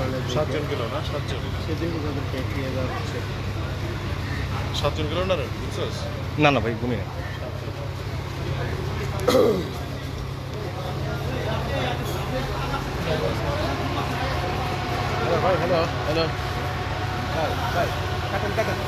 ট্রাইব্যুনালের সাতজন গেল না? সাতজন। সেদিন তাদেরকে এগিয়ে দেওয়া হচ্ছে সাতজন গেল না রে? বুঝছস? না না ভাই ঘুমিয়ে হ্যালো ভাই হ্যালো হ্যালো। ভাই ভাই কাটেন কাটেন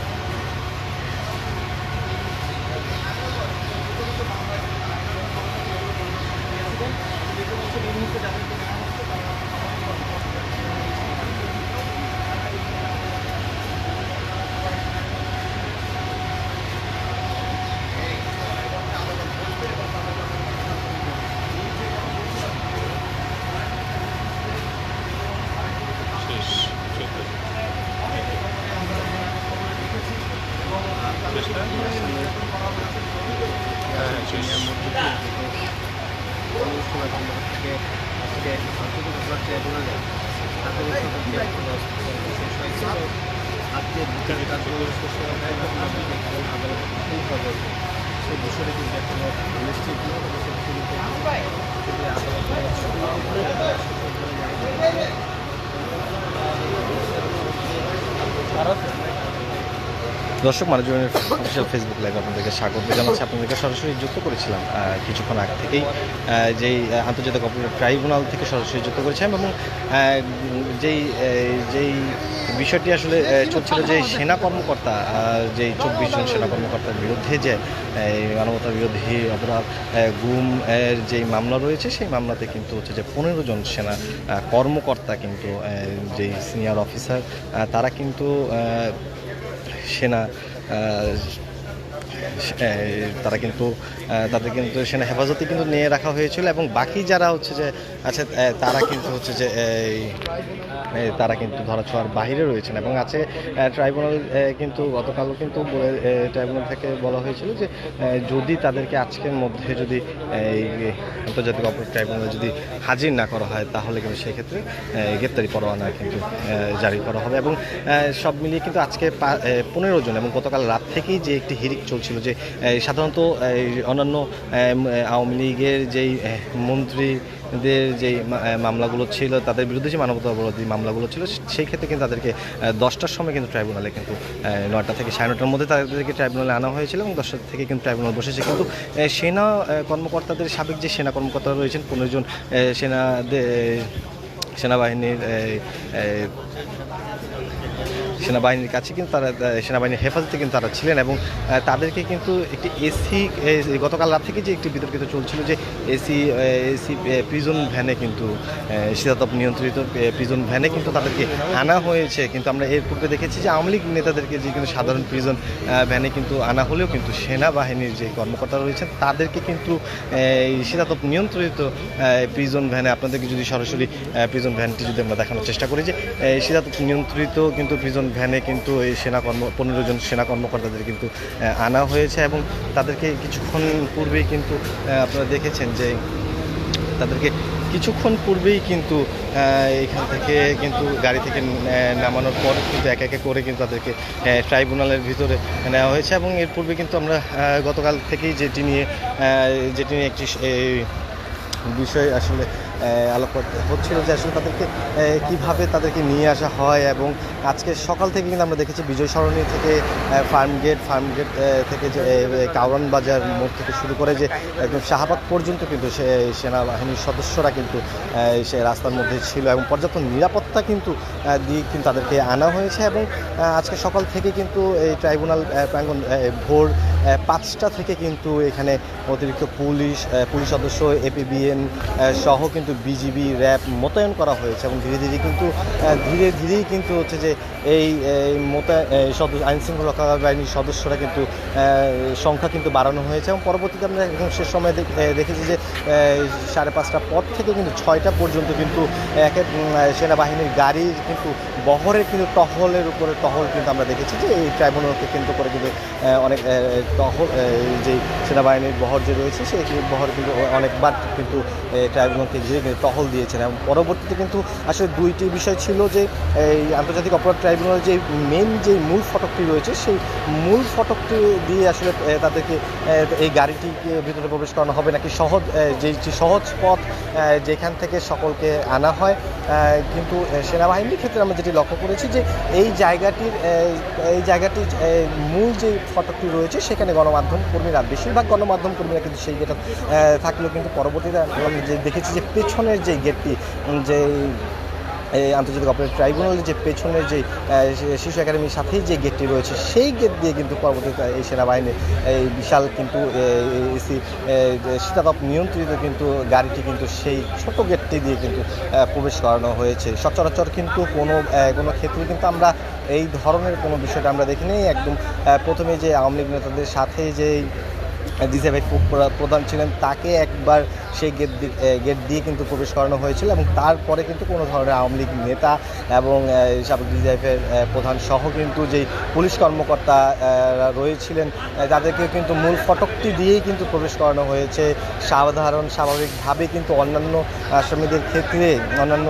চোদ্দ শেষ না? হ্যাঁ হ্যাঁ শেষ থেকে আজকে আন্তর্জাতিক ট্রাইব্যুনালে তাদের শেষ হয়েছে আজকে বিচারিক কার্যক্রম শেষ আমাদেরকে এখন আদালত হবে সেই বিষয়টি কিন্তু এখনও নিশ্চিত তবে সেই বিষয়টি যদি আদালতে দর্শক মানুষজনের অফিসিয়াল ফেসবুক লাইভ আপনাদেরকে স্বাগত জানাচ্ছি। আপনাদেরকে সরাসরি যুক্ত করেছিলাম কিছুক্ষণ আগে থেকেই যেই আন্তর্জাতিক অপরাধ ট্রাইব্যুনাল থেকে সরাসরি যুক্ত করেছিলাম এবং যেই যেই বিষয়টি আসলে চলছিল যে সেনা কর্মকর্তা যে চব্বিশ জন সেনা কর্মকর্তার বিরুদ্ধে যে মানবতা বিরোধী অপরাধ গুম এর যে মামলা রয়েছে, সেই মামলাতে কিন্তু হচ্ছে যে পনেরো জন সেনা কর্মকর্তা কিন্তু যে সিনিয়র অফিসার তারা কিন্তু সেনা তারা কিন্তু তাদের কিন্তু সেনা হেফাজতে কিন্তু নিয়ে রাখা হয়েছিল এবং বাকি যারা হচ্ছে যে আছে তারা কিন্তু হচ্ছে যে তারা কিন্তু ধরাছোঁয়ার বাইরে রয়েছেন এবং আছে ট্রাইব্যুনাল কিন্তু গতকালও কিন্তু বলে- ট্রাইব্যুনাল থেকে বলা হয়েছিল যে যদি তাদেরকে আজকের মধ্যে যদি এই আন্তর্জাতিক অপরাধ ট্রাইব্যুনালে যদি হাজির না করা হয়, তাহলে কিন্তু সেক্ষেত্রে গ্রেপ্তারি পরোয়ানা কিন্তু জারি করা হবে এবং সব মিলিয়ে কিন্তু আজকে পনেরো জন এবং গতকাল রাত থেকেই যে একটি হিরিক চলছিল যে সাধারণত অন্যান্য আওয়ামী লীগের যেই এ, মন্ত্রীদের যেই মামলাগুলো ছিল তাদের বিরুদ্ধে যে মানবতা বিরোধী মামলাগুলো ছিল সেই ক্ষেত্রে কিন্তু তাদেরকে দশটার সময় কিন্তু ট্রাইব্যুনালে কিন্তু নয়টা থেকে সাড়ে নটার মধ্যে তাদেরকে ট্রাইব্যুনালে আনা হয়েছিল এবং দশটা থেকে কিন্তু ট্রাইব্যুনাল বসেছে। কিন্তু সেনা কর্মকর্তাদের সাবেক যে সেনা কর্মকর্তা রয়েছেন পনেরো জন সেনাদের সেনাবাহিনীর সেনাবাহিনীর কাছে কিন্তু তারা সেনাবাহিনীর হেফাজতে কিন্তু তারা ছিলেন এবং তাদেরকে কিন্তু একটি এসি গতকাল রাত থেকে যে একটি বিতর্কিত চলছিল যে এসি এসি প্রিজন ভ্যানে কিন্তু শীতাতপ নিয়ন্ত্রিত প্রিজন ভ্যানে কিন্তু তাদেরকে আনা হয়েছে। কিন্তু আমরা এর পূর্বে দেখেছি যে আওয়ামী লীগ নেতাদেরকে যে কিন্তু সাধারণ প্রিজন ভ্যানে কিন্তু আনা হলেও কিন্তু সেনাবাহিনীর যে কর্মকর্তা রয়েছেন, তাদেরকে কিন্তু শীতাতপ নিয়ন্ত্রিত প্রিজন ভ্যানে আপনাদেরকে যদি সরাসরি প্রিজন ভ্যানটি যদি আমরা দেখানোর চেষ্টা করি যে শীতাতপ নিয়ন্ত্রিত কিন্তু প্রিজন ভ্যানে কিন্তু এই সেনা কর্ম, পনেরো জন সেনা কর্মকর্তাদের কিন্তু আনা হয়েছে এবং তাদেরকে কিছুক্ষণ পূর্বেই কিন্তু আপনারা দেখেছেন যে তাদেরকে কিছুক্ষণ পূর্বেই কিন্তু এখান থেকে কিন্তু গাড়ি থেকে নামানোর পর কিন্তু এক একে করে কিন্তু তাদেরকে ট্রাইব্যুনালের ভিতরে নেওয়া হয়েছে এবং এর পূর্বে কিন্তু আমরা গতকাল থেকেই যেটি নিয়ে যেটি নিয়ে একটি বিষয় আসলে আলোকপাত হচ্ছিল যে আসলে তাদেরকে কীভাবে তাদেরকে নিয়ে আসা হয় এবং আজকে সকাল থেকে কিন্তু আমরা দেখেছি বিজয় সরণি থেকে ফার্ম গেট ফার্ম গেট থেকে যে আহ, কাউরান বাজার মোড় থেকে শুরু করে যে একদম শাহবাগ পর্যন্ত কিন্তু সে সেনাবাহিনীর সদস্যরা কিন্তু সে রাস্তার মধ্যে ছিল এবং পর্যাপ্ত নিরাপত্তা কিন্তু দিয়ে কিন্তু তাদেরকে আনা হয়েছে এবং আজকে সকাল থেকে কিন্তু এই ট্রাইব্যুনাল আহ, ভোর পাঁচটা থেকে কিন্তু এখানে অতিরিক্ত পুলিশ পুলিশ সদস্য, এপিবিএন সহ কিন্তু বিজিবি, র্যাব মোতায়েন করা হয়েছে এবং ধীরে ধীরে কিন্তু ধীরে ধীরেই কিন্তু হচ্ছে যে এই মোতায়েন সদস্য আইন শৃঙ্খলা রক্ষা বাহিনীর সদস্যরা কিন্তু সংখ্যা কিন্তু বাড়ানো হয়েছে এবং পরবর্তীতে আমরা এখন শেষ সময় দেখ- দেখেছি যে সাড়ে পাঁচটা পর থেকে কিন্তু ছয়টা পর্যন্ত কিন্তু এক এক সেনাবাহিনীর গাড়ি কিন্তু বহরের কিন্তু টহলের উপরে টহল কিন্তু আমরা দেখেছি যে এই ট্রাইব্যুনালকে কেন্দ্র করে কিন্তু অনেক এই যে সেনাবাহিনীর বহর যে রয়েছে, সেই বহর কিন্তু অনেকবার কিন্তু ট্রাইব্যুনালকে ঘিরে কিন্তু টহল দিয়েছেন। এবং পরবর্তীতে কিন্তু আসলে দুইটি বিষয় ছিল যে, এই আন্তর্জাতিক অপরাধ ট্রাইব্যুনালের যে মেন যে মূল ফটকটি রয়েছে, সেই মূল ফটকটি দিয়ে আসলে তাদেরকে এই গাড়িটিকে ভিতরে প্রবেশ করানো হবে নাকি সহজ যে সহজ পথ যেখান থেকে সকলকে আনা হয়। কিন্তু সেনাবাহিনীর ক্ষেত্রে আমরা যেটি লক্ষ্য করেছি যে, এই জায়গাটির এই জায়গাটির মূল যে ফটকটি রয়েছে, সেখানে গণমাধ্যম কর্মীরা, বেশিরভাগ গণমাধ্যম কর্মীরা কিন্তু সেই গেটে থাকলেও কিন্তু পরবর্তীতে যে দেখেছি যে পেছনের যে গেটটি যে আন্তর্জাতিক অপারেট ট্রাইব্যুনালের যে পেছনের যে শিশু একাডেমির সাথেই যে গেটটি রয়েছে, সেই গেট দিয়ে কিন্তু পরবর্তীতে এই সেনাবাহিনীর এই বিশাল কিন্তু এসি শীতাতপ নিয়ন্ত্রিত কিন্তু গাড়িটি কিন্তু সেই ছোট গেটটি দিয়ে কিন্তু প্রবেশ করানো হয়েছে। সচরাচর কিন্তু কোনো কোনো ক্ষেত্রে কিন্তু আমরা এই ধরনের কোনো বিষয়টা আমরা দেখিনি। একদম প্রথমে যে আওয়ামী লীগ নেতাদের সাথে যে দিশা ভাই প্র- প্রধান ছিলেন, তাকে একবার সেই গেট গেট দিয়ে কিন্তু প্রবেশ করানো হয়েছিল এবং তারপরে কিন্তু কোনো ধরনের আওয়ামী লীগ নেতা এবং সাবেক ডিজিএফের প্রধান সহ কিন্তু যেই পুলিশ কর্মকর্তা রয়েছিলেন তাদেরকে কিন্তু মূল ফটকটি দিয়েই কিন্তু প্রবেশ করানো হয়েছে। সাধারণ, স্বাভাবিকভাবে কিন্তু অন্যান্য আসামিদের ক্ষেত্রে, অন্যান্য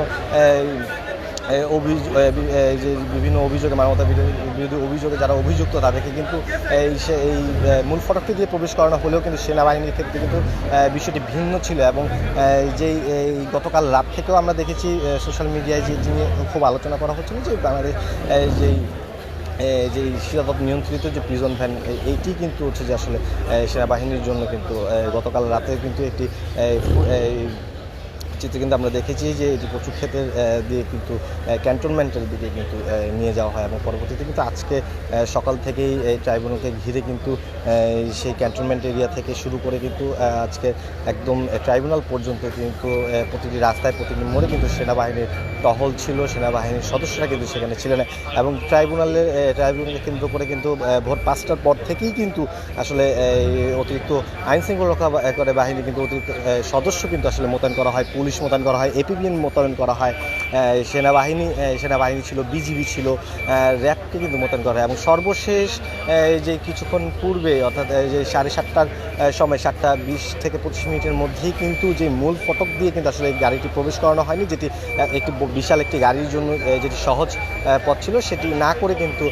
যে বিভিন্ন অভিযোগে মানবতা বিরোধী অভিযোগে যারা অভিযুক্ত, তাদেরকে কিন্তু এই সে- এই মূল ফটকটি দিয়ে প্রবেশ করানো হলেও কিন্তু সেনাবাহিনীর ক্ষেত্রে কিন্তু বিষয়টি ভিন্ন ছিল এবং যেই, এই গতকাল রাত থেকেও আমরা দেখেছি সোশ্যাল মিডিয়ায় যে নিয়ে খুব আলোচনা করা হচ্ছিল যে বাংলাদেশ যেই যে শীতাতপ নিয়ন্ত্রিত যে প্রিজন ভ্যান এইটি কিন্তু হচ্ছে যে আসলে সেনাবাহিনীর জন্য কিন্তু গতকাল রাতে কিন্তু একটি চিত্রে কিন্তু আমরা দেখেছি যে এটি কচু ক্ষেতের দিয়ে কিন্তু ক্যান্টনমেন্টের দিকে কিন্তু নিয়ে যাওয়া হয় এবং পরবর্তীতে কিন্তু আজকে সকাল থেকেই এই ট্রাইব্যুনালকে ঘিরে কিন্তু সেই ক্যান্টনমেন্ট এরিয়া থেকে শুরু করে কিন্তু আজকে একদম ট্রাইব্যুনাল পর্যন্ত কিন্তু প্রতিটি রাস্তায় প্রতিটি মোড়ে কিন্তু সেনাবাহিনীর টহল ছিল, সেনাবাহিনীর সদস্যরা কিন্তু সেখানে ছিলেন এবং ট্রাইব্যুনালের ট্রাইব্যুনালকে কেন্দ্র করে কিন্তু ভোর পাঁচটার পর থেকেই কিন্তু আসলে অতিরিক্ত আইন রক্ষা করে বাহিনী কিন্তু অতিরিক্ত সদস্য কিন্তু আসলে মোতায়েন করা হয় পুলিশ মোতায়েন করা হয়, এপিবিএন মোতায়েন করা হয় সেনাবাহিনী সেনাবাহিনী ছিল, বিজিবি ছিল র্যাবকে কিন্তু মোতায়েন করা হয় এবং সর্বশেষ যে কিছুক্ষণ পূর্বে, অর্থাৎ যে সাড়ে সাতটার সময়, সাতটা বিশ থেকে পঁচিশ মিনিটের মধ্যেই কিন্তু যে মূল ফটক দিয়ে কিন্তু আসলে এই গাড়িটি প্রবেশ করানো হয়নি, যেটি একটি বিশাল একটি গাড়ির জন্য যেটি সহজ পথ ছিল, সেটি না করে কিন্তু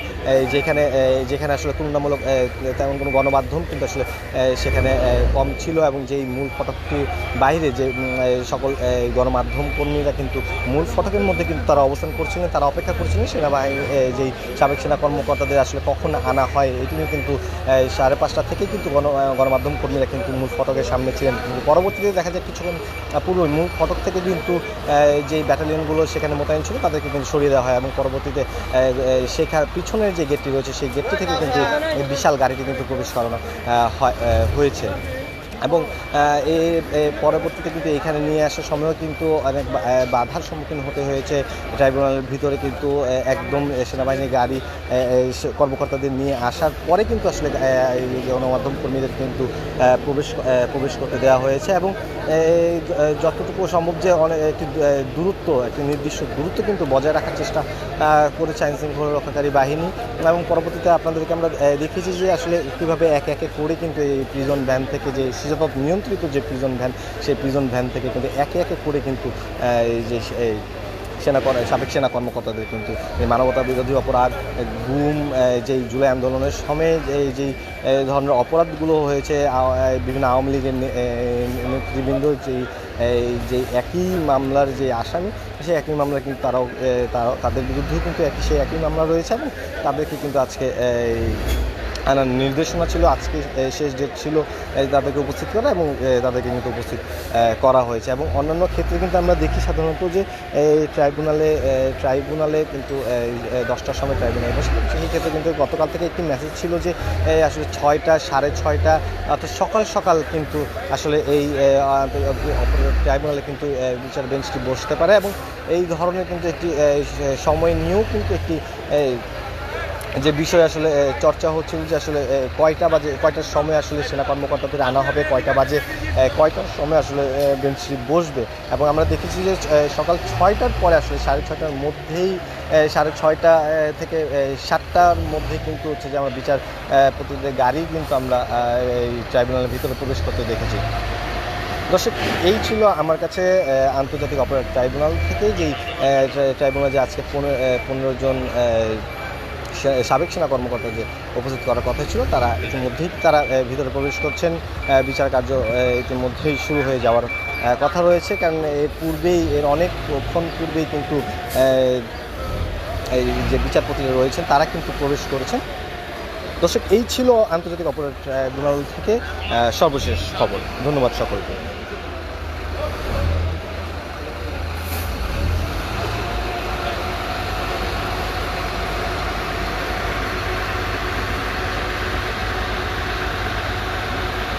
যেখানে যেখানে আসলে তুলনামূলক তেমন কোনো গণমাধ্যম কিন্তু আসলে সেখানে কম ছিল এবং যেই মূল ফটকটির বাইরে যে সকল গণমাধ্যম কর্মীরা কিন্তু মূল ফটকের মধ্যে কিন্তু তারা অবস্থান করছিলেন, তারা অপেক্ষা করছিলেন সেনাবাহিনী যেই সাবেক সেনা কর্মকর্তাদের আসলে কখন আনা হয়, এটি নিয়ে কিন্তু সাড়ে পাঁচটা থেকেই কিন্তু গণ গণমাধ্যম কর্মীরা কিন্তু মূল ফটকের সামনে ছিলেন। কিন্তু পরবর্তীতে দেখা যায় কিছুক্ষণ পূর্বে মূল ফটক থেকে কিন্তু যেই ব্যাটালিয়নগুলো সেখানে মোতায়েন ছিল তাদেরকে কিন্তু সরিয়ে দেওয়া হয় এবং পরবর্তীতে সেখানে পিছনের যে গেটটি রয়েছে, সেই গেটটি থেকে কিন্তু বিশাল গাড়িটি কিন্তু প্রবেশ করানো হয়- হয়েছে। এবং পরবর্তীতে কিন্তু এখানে নিয়ে আসার সময়ও কিন্তু অনেক বাধার সম্মুখীন হতে হয়েছে। ট্রাইব্যুনালের ভিতরে কিন্তু একদম সেনাবাহিনীর গাড়ি কর্মকর্তাদের নিয়ে আসার পরে কিন্তু আসলে গণমাধ্যম কর্মীদের কিন্তু প্রবেশ প্রবেশ করতে দেওয়া হয়েছে এবং যতটুকু সম্ভব যে অনেক একটি দূরত্ব, একটি নির্দিষ্ট দূরত্ব কিন্তু বজায় রাখার চেষ্টা করেছে আইন শৃঙ্খলা রক্ষাকারী বাহিনী। এবং পরবর্তীতে আপনাদেরকে আমরা দেখেছি যে আসলে কীভাবে একে একে করে কিন্তু এই প্রিজন ভ্যান থেকে যে শীতাতপ নিয়ন্ত্রিত যে প্রিজন ভ্যান সেই প্রিজন ভ্যান থেকে কিন্তু একে একে করে কিন্তু এই যে সেনা কর- সাবেক সেনা কর্মকর্তাদের কিন্তু এই মানবতা বিরোধী অপরাধ গুম যেই জুলাই আন্দোলনের সময় যেই ধরনের অপরাধগুলো হয়েছে বিভিন্ন আওয়ামী লীগের নেতৃবৃন্দ যেই যে একই মামলার যে আসামি, সেই একই মামলা কিন্তু তারাও তারাও, তাদের বিরুদ্ধেও কিন্তু একই, সেই একই মামলা রয়েছে এবং তাদেরকে কিন্তু আজকে আনার নির্দেশনা ছিল, আজকে শেষ ডেট ছিল তাদেরকে উপস্থিত করা এবং তাদেরকে কিন্তু উপস্থিত করা হয়েছে। এবং অন্যান্য ক্ষেত্রে কিন্তু আমরা দেখি সাধারণত যে ট্রাইব্যুনালে ট্রাইব্যুনালে কিন্তু দশটার সময় ট্রাইব্যুনাল বসে সেই ক্ষেত্রে কিন্তু গতকাল থেকে একটি মেসেজ ছিল যে আসলে ছয়টা, সাড়ে ছয়টা, অর্থাৎ সকাল সকাল কিন্তু আসলে এই ট্রাইব্যুনালে কিন্তু বিচার বেঞ্চটি বসতে পারে এবং এই ধরনের কিন্তু একটি সময় নিয়েও কিন্তু একটি যে বিষয় আসলে চর্চা হচ্ছিল যে আসলে কয়টা বাজে কয়টার সময় আসলে সেনা কর্মকর্তাদের আনা হবে কয়টা বাজে কয়টার সময় আসলে এ, বেঞ্চটি বসবে? এবং আমরা দেখেছি যে সকাল ছয়টার পরে আসলে সাড়ে ছয়টার মধ্যেই সাড়ে ছয়টা থেকে সাতটার মধ্যে কিন্তু হচ্ছে যে আমরা বিচার প্রতিনিধিদের গাড়ি কিন্তু আমরা এই ট্রাইব্যুনালের ভিতরে প্রবেশ করতে দেখেছি। দর্শক এই ছিল আমার কাছে আন্তর্জাতিক অপরাধ ট্রাইব্যুনাল থেকে যেই ট্রাইব্যুনাল যে আজকে পনেরো পনেরো জন সাবেক সেনা কর্মকর্তা যে উপস্থিত করার কথা ছিল, তারা ইতিমধ্যেই তারা ভিতরে প্রবেশ করছেন। বিচার কার্য ইতিমধ্যেই শুরু হয়ে যাওয়ার কথা রয়েছে। কারণ এর পূর্বেই, এর অনেকক্ষণ পূর্বেই কিন্তু এই যে বিচারপতিরা রয়েছেন, তারা কিন্তু প্রবেশ করেছেন। দর্শক, এই ছিল আন্তর্জাতিক অপরাধ ট্রাইব্যুনাল থেকে সর্বশেষ খবর। ধন্যবাদ সকলকে।